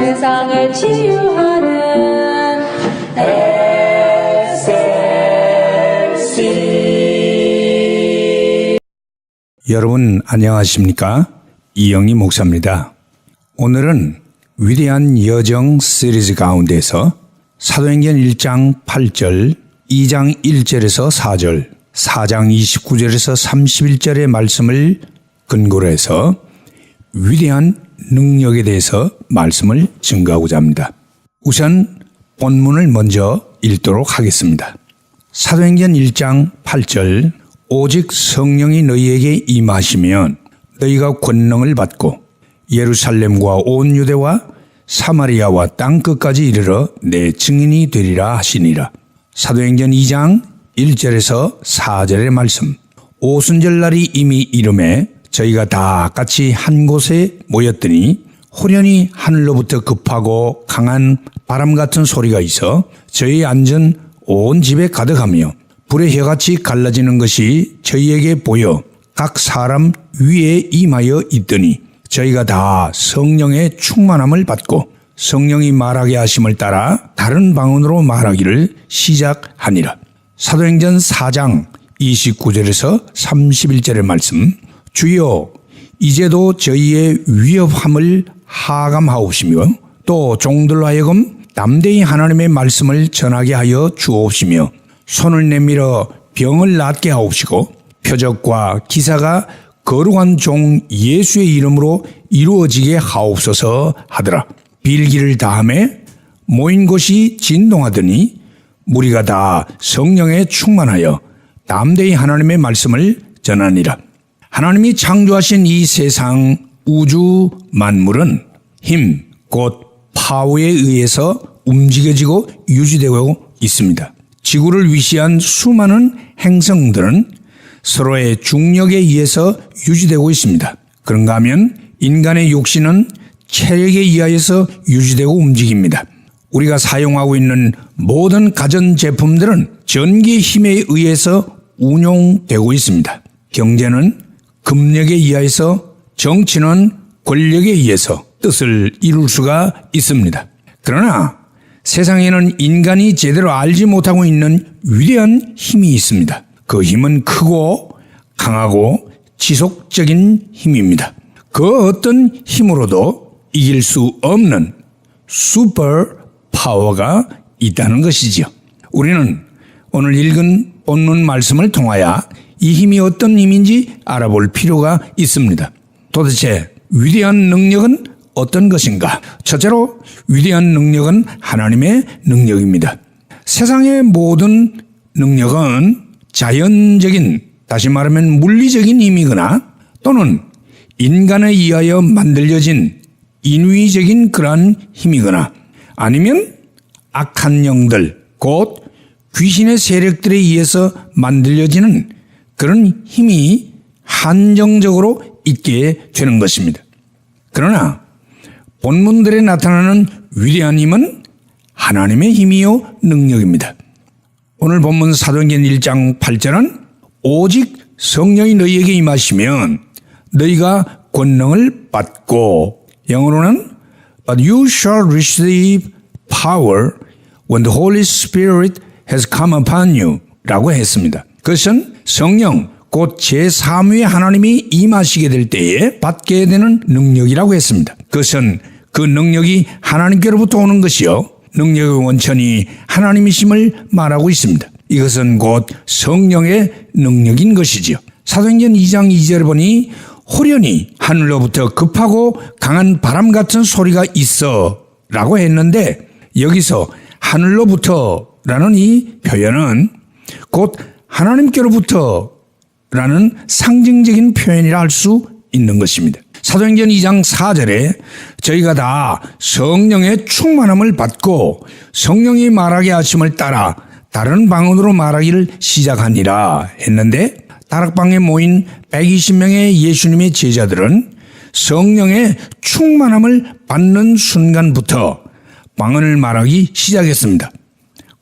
세상을 치유하는 여러분 안녕하십니까? 이영희 목사입니다. 오늘은 위대한 여정 시리즈 가운데서 사도행전 1장 8절, 2장 1절에서 4절, 4장 29절에서 31절의 말씀을 근거로 해서 위대한 능력에 대해서 말씀을 증거하고자 합니다. 우선 본문을 먼저 읽도록 하겠습니다. 사도행전 1장 8절 오직 성령이 너희에게 임하시면 너희가 권능을 받고 예루살렘과 온 유대와 사마리아와 땅 끝까지 이르러 내 증인이 되리라 하시니라. 사도행전 2장 1절에서 4절의 말씀. 오순절 날이 이미 이름에 저희가 다 같이 한 곳에 모였더니 호련히 하늘로부터 급하고 강한 바람 같은 소리가 있어 저희 앉은 온 집에 가득하며 불의 혀같이 갈라지는 것이 저희에게 보여 각 사람 위에 임하여 있더니 저희가 다 성령의 충만함을 받고 성령이 말하게 하심을 따라 다른 방언으로 말하기를 시작하니라. 사도행전 4장 29절에서 31절의 말씀 주여 이제도 저희의 위협함을 하감하옵시며 또 종들로 하여금 담대히 하나님의 말씀을 전하게 하여 주옵시며 손을 내밀어 병을 낫게 하옵시고 표적과 기사가 거룩한 종 예수의 이름으로 이루어지게 하옵소서 하더라. 빌기를 다함에 모인 곳이 진동하더니 무리가 다 성령에 충만하여 담대히 하나님의 말씀을 전하니라. 하나님이 창조하신 이 세상 우주 만물은 힘, 곧 파워에 의해서 움직여지고 유지되고 있습니다. 지구를 위시한 수많은 행성들은 서로의 중력에 의해서 유지되고 있습니다. 그런가 하면 인간의 욕심은 체력에 의하여서 유지되고 움직입니다. 우리가 사용하고 있는 모든 가전 제품들은 전기의 힘에 의해서 운용되고 있습니다. 경제는 금력에 의해서 정치는 권력에 의해서 뜻을 이룰 수가 있습니다. 그러나 세상에는 인간이 제대로 알지 못하고 있는 위대한 힘이 있습니다. 그 힘은 크고 강하고 지속적인 힘입니다. 그 어떤 힘으로도 이길 수 없는 슈퍼 파워가 있다는 것이지요. 우리는 오늘 읽은 본문 말씀을 통하여 이 힘이 어떤 힘인지 알아볼 필요가 있습니다. 도대체 위대한 능력은 어떤 것인가? 첫째로 위대한 능력은 하나님의 능력입니다. 세상의 모든 능력은 자연적인, 다시 말하면 물리적인 힘이거나 또는 인간에 의하여 만들어진 인위적인 그러한 힘이거나 아니면 악한 영들, 곧 귀신의 세력들에 의해서 만들어지는 그런 힘이 한정적으로 있게 되는 것입니다. 그러나 본문들에 나타나는 위대한 힘은 하나님의 힘이요 능력입니다. 오늘 본문 사도행전 1장 8절은 오직 성령이 너희에게 임하시면 너희가 권능을 받고 영어로는 But you shall receive power when the Holy Spirit has come upon you 라고 했습니다. 그것은 성령 곧 제3위의 하나님이 임하시게 될 때에 받게 되는 능력이라고 했습니다. 그것은 그 능력이 하나님께로부터 오는 것이요. 능력의 원천이 하나님이심을 말하고 있습니다. 이것은 곧 성령의 능력인 것이지요. 사도행전 2장 2절에 보니 호련히 하늘로부터 급하고 강한 바람 같은 소리가 있어 라고 했는데 여기서 하늘로부터 라는 이 표현은 곧 하나님께로부터 라는 상징적인 표현이라 할 수 있는 것입니다. 사도행전 2장 4절에 저희가 다 성령의 충만함을 받고 성령이 말하게 하심을 따라 다른 방언으로 말하기를 시작하니라 했는데 다락방에 모인 120명의 예수님의 제자들은 성령의 충만함을 받는 순간부터 방언을 말하기 시작했습니다.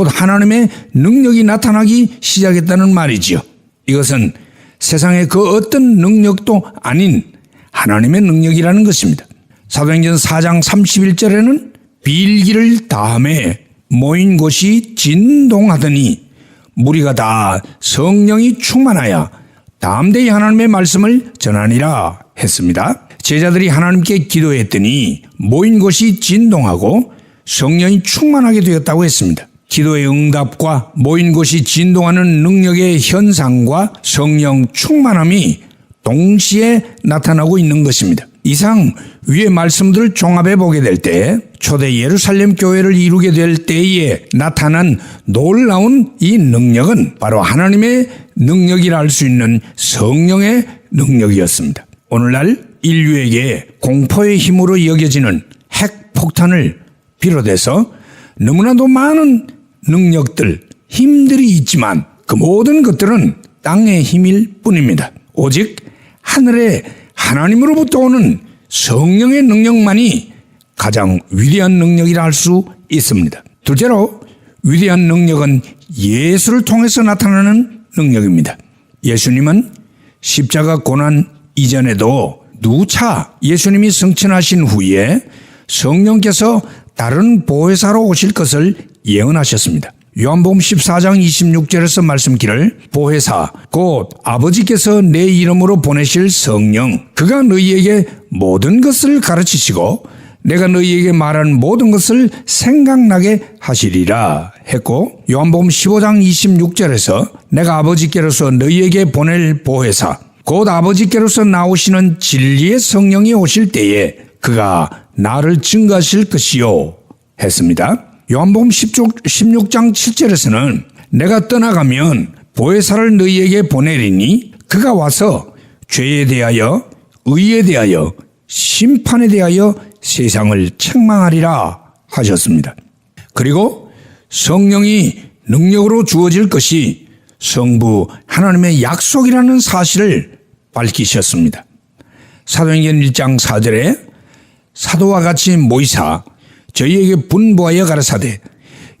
곧 하나님의 능력이 나타나기 시작했다는 말이지요. 이것은 세상의 그 어떤 능력도 아닌 하나님의 능력이라는 것입니다. 사도행전 4장 31절에는 빌기를 다음에 모인 곳이 진동하더니 무리가 다 성령이 충만하여 담대히 하나님의 말씀을 전하니라 했습니다. 제자들이 하나님께 기도했더니 모인 곳이 진동하고 성령이 충만하게 되었다고 했습니다. 기도의 응답과 모인 곳이 진동하는 능력의 현상과 성령 충만함이 동시에 나타나고 있는 것입니다. 이상 위의 말씀들을 종합해 보게 될 때 초대 예루살렘 교회를 이루게 될 때에 나타난 놀라운 이 능력은 바로 하나님의 능력이라 할 수 있는 성령의 능력이었습니다. 오늘날 인류에게 공포의 힘으로 여겨지는 핵폭탄을 비롯해서 너무나도 많은 능력들, 힘들이 있지만 그 모든 것들은 땅의 힘일 뿐입니다. 오직 하늘의 하나님으로부터 오는 성령의 능력만이 가장 위대한 능력이라 할 수 있습니다. 둘째로 위대한 능력은 예수를 통해서 나타나는 능력입니다. 예수님은 십자가 고난 이전에도 누차 예수님이 승천하신 후에 성령께서 다른 보혜사로 오실 것을 예언하셨습니다. 요한복음 14장 26절에서 말씀기를 보혜사 곧 아버지께서 내 이름으로 보내실 성령 그가 너희에게 모든 것을 가르치시고 내가 너희에게 말한 모든 것을 생각나게 하시리라 했고 요한복음 15장 26절에서 내가 아버지께로서 너희에게 보낼 보혜사 곧 아버지께로서 나오시는 진리의 성령이 오실 때에 그가 나를 증거하실 것이요 했습니다. 요한복음 16장 7절에서는 내가 떠나가면 보혜사를 너희에게 보내리니 그가 와서 죄에 대하여 의에 대하여 심판에 대하여 세상을 책망하리라 하셨습니다. 그리고 성령이 능력으로 주어질 것이 성부 하나님의 약속이라는 사실을 밝히셨습니다. 사도행전 1장 4절에 사도와 같이 모이사 저희에게 분부하여 가라사대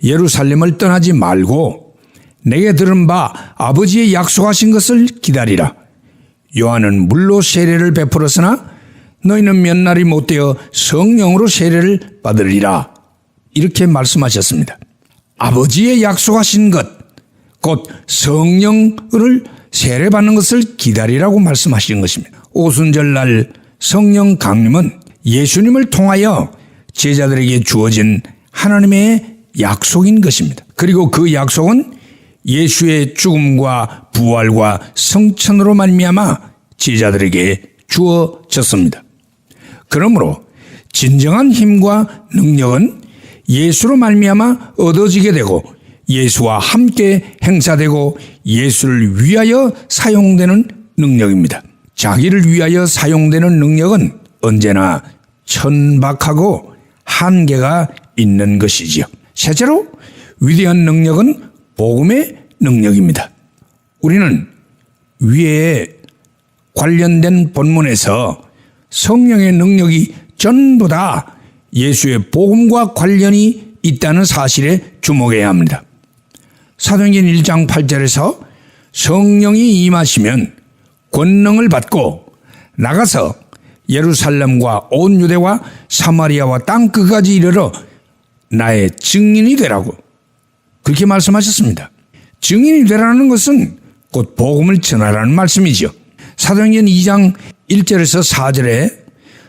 예루살렘을 떠나지 말고 내게 들은 바 아버지의 약속하신 것을 기다리라. 요한은 물로 세례를 베풀었으나 너희는 몇 날이 못되어 성령으로 세례를 받으리라. 이렇게 말씀하셨습니다. 아버지의 약속하신 것, 곧 성령을 세례받는 것을 기다리라고 말씀하신 것입니다. 오순절날 성령 강림은 예수님을 통하여 제자들에게 주어진 하나님의 약속인 것입니다. 그리고 그 약속은 예수의 죽음과 부활과 성천으로 말미암아 제자들에게 주어졌습니다. 그러므로 진정한 힘과 능력은 예수로 말미암아 얻어지게 되고 예수와 함께 행사되고 예수를 위하여 사용되는 능력입니다. 자기를 위하여 사용되는 능력은 언제나 천박하고 한계가 있는 것이지요. 실제로 위대한 능력은 복음의 능력입니다. 우리는 위에 관련된 본문에서 성령의 능력이 전부 다 예수의 복음과 관련이 있다는 사실에 주목해야 합니다. 사도행전 1장 8절에서 성령이 임하시면 권능을 받고 나가서 예루살렘과 온 유대와 사마리아와 땅 끝까지 이르러 나의 증인이 되라고 그렇게 말씀하셨습니다. 증인이 되라는 것은 곧 복음을 전하라는 말씀이지요. 사도행전 2장 1절에서 4절에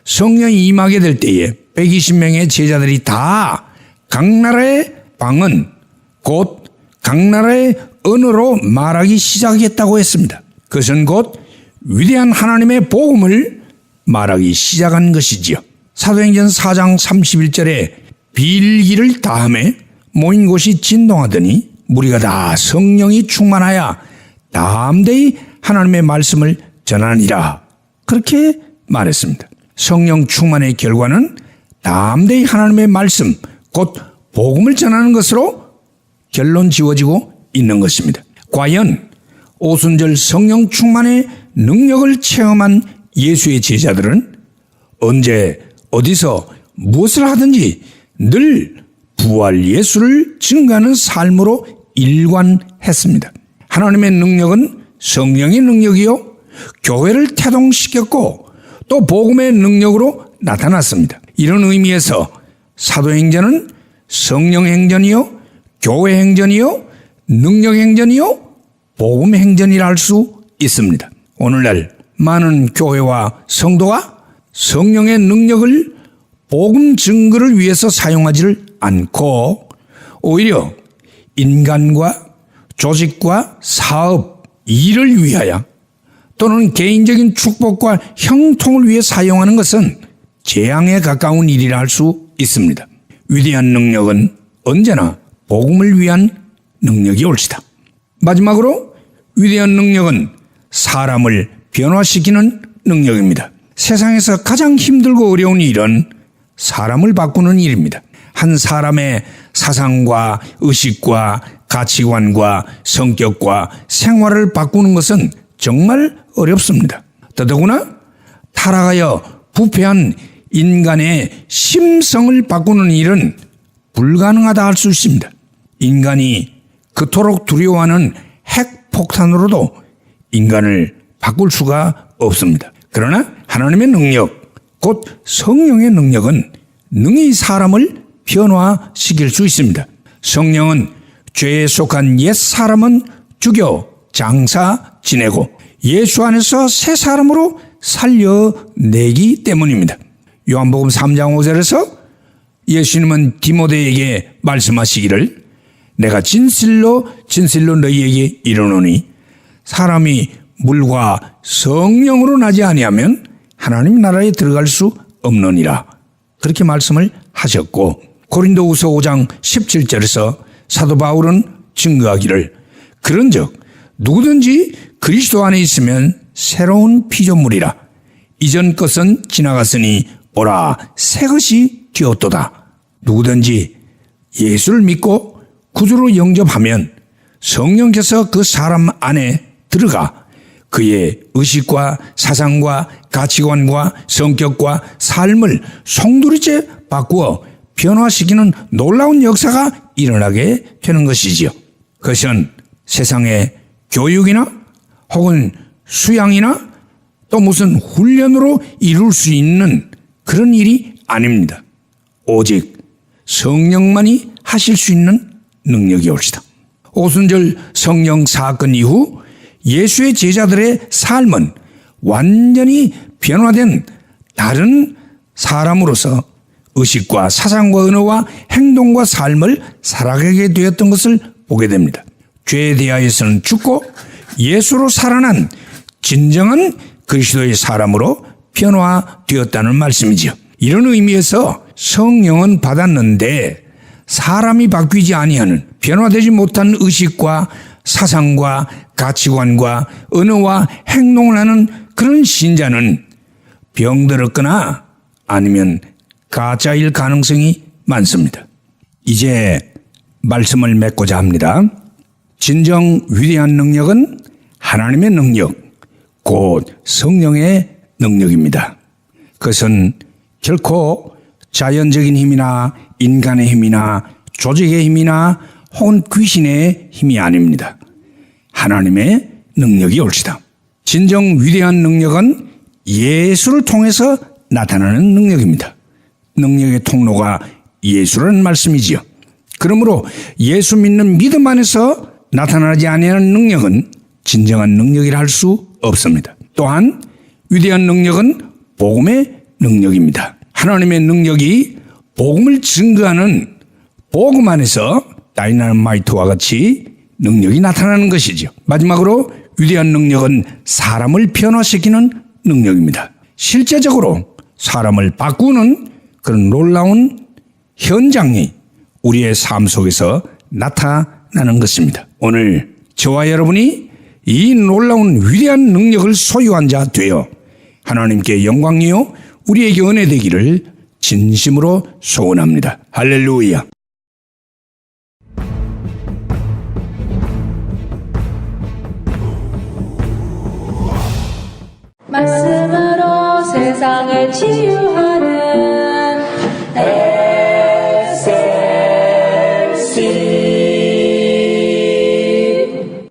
성령이 임하게 될 때에 120명의 제자들이 다 각 나라의 방언 곧 각 나라의 언어로 말하기 시작했다고 했습니다. 그것은 곧 위대한 하나님의 복음을 말하기 시작한 것이지요. 사도행전 4장 31절에 빌기를 다음에 모인 곳이 진동하더니 무리가 다 성령이 충만하여 담대히 하나님의 말씀을 전하니라. 그렇게 말했습니다. 성령 충만의 결과는 담대히 하나님의 말씀, 곧 복음을 전하는 것으로 결론 지워지고 있는 것입니다. 과연 오순절 성령 충만의 능력을 체험한 예수의 제자들은 언제 어디서 무엇을 하든지 늘 부활 예수를 증가하는 삶으로 일관했습니다. 하나님의 능력은 성령의 능력이요 교회를 태동시켰고 또 복음의 능력으로 나타났습니다. 이런 의미에서 사도행전은 성령행전이요, 교회행전이요, 능력행전이요, 복음행전이라 할 수 있습니다. 오늘날 많은 교회와 성도가 성령의 능력을 복음 증거를 위해서 사용하지를 않고 오히려 인간과 조직과 사업, 일을 위하여 또는 개인적인 축복과 형통을 위해 사용하는 것은 재앙에 가까운 일이라 할 수 있습니다. 위대한 능력은 언제나 복음을 위한 능력이 옳시다. 마지막으로 위대한 능력은 사람을 변화시키는 능력입니다. 세상에서 가장 힘들고 어려운 일은 사람을 바꾸는 일입니다. 한 사람의 사상과 의식과 가치관과 성격과 생활을 바꾸는 것은 정말 어렵습니다. 더더구나 타락하여 부패한 인간의 심성을 바꾸는 일은 불가능하다 할 수 있습니다. 인간이 그토록 두려워하는 핵폭탄으로도 인간을 바꿀 수가 없습니다. 그러나 하나님의 능력, 곧 성령의 능력은 능히 사람을 변화시킬 수 있습니다. 성령은 죄에 속한 옛 사람은 죽여 장사 지내고 예수 안에서 새 사람으로 살려내기 때문입니다. 요한복음 3장 5절에서 예수님은 디모데에게 말씀하시기를 내가 진실로 진실로 너희에게 이르노니 사람이 물과 성령으로 나지 아니하면 하나님 나라에 들어갈 수 없느니라. 그렇게 말씀을 하셨고 고린도후서 5장 17절에서 사도 바울은 증거하기를 그런즉 누구든지 그리스도 안에 있으면 새로운 피조물이라 이전 것은 지나갔으니 오라 새 것이 되었도다. 누구든지 예수를 믿고 구주로 영접하면 성령께서 그 사람 안에 들어가 그의 의식과 사상과 가치관과 성격과 삶을 송두리째 바꾸어 변화시키는 놀라운 역사가 일어나게 되는 것이지요. 그것은 세상의 교육이나 혹은 수양이나 또 무슨 훈련으로 이룰 수 있는 그런 일이 아닙니다. 오직 성령만이 하실 수 있는 능력이 옳시다. 오순절 성령 사건 이후 예수의 제자들의 삶은 완전히 변화된 다른 사람으로서 의식과 사상과 언어와 행동과 삶을 살아가게 되었던 것을 보게 됩니다. 죄에 대하여서는 죽고 예수로 살아난 진정한 그리스도의 사람으로 변화되었다는 말씀이지요. 이런 의미에서 성령은 받았는데 사람이 바뀌지 아니하는 변화되지 못한 의식과 사상과 가치관과 언어와 행동을 하는 그런 신자는 병들었거나 아니면 가짜일 가능성이 많습니다. 이제 말씀을 맺고자 합니다. 진정 위대한 능력은 하나님의 능력, 곧 성령의 능력입니다. 그것은 결코 자연적인 힘이나 인간의 힘이나 조직의 힘이나 혹은 귀신의 힘이 아닙니다. 하나님의 능력이 옳시다. 진정 위대한 능력은 예수를 통해서 나타나는 능력입니다. 능력의 통로가 예수라는 말씀이지요. 그러므로 예수 믿는 믿음 안에서 나타나지 아니하는 능력은 진정한 능력이라 할 수 없습니다. 또한 위대한 능력은 복음의 능력입니다. 하나님의 능력이 복음을 증거하는 복음 안에서 다이나마이트와 같이 능력이 나타나는 것이죠. 마지막으로 위대한 능력은 사람을 변화시키는 능력입니다. 실제적으로 사람을 바꾸는 그런 놀라운 현장이 우리의 삶 속에서 나타나는 것입니다. 오늘 저와 여러분이 이 놀라운 위대한 능력을 소유한 자 되어 하나님께 영광이요 우리에게 은혜 되기를 진심으로 소원합니다. 할렐루야. 세상을 치유하는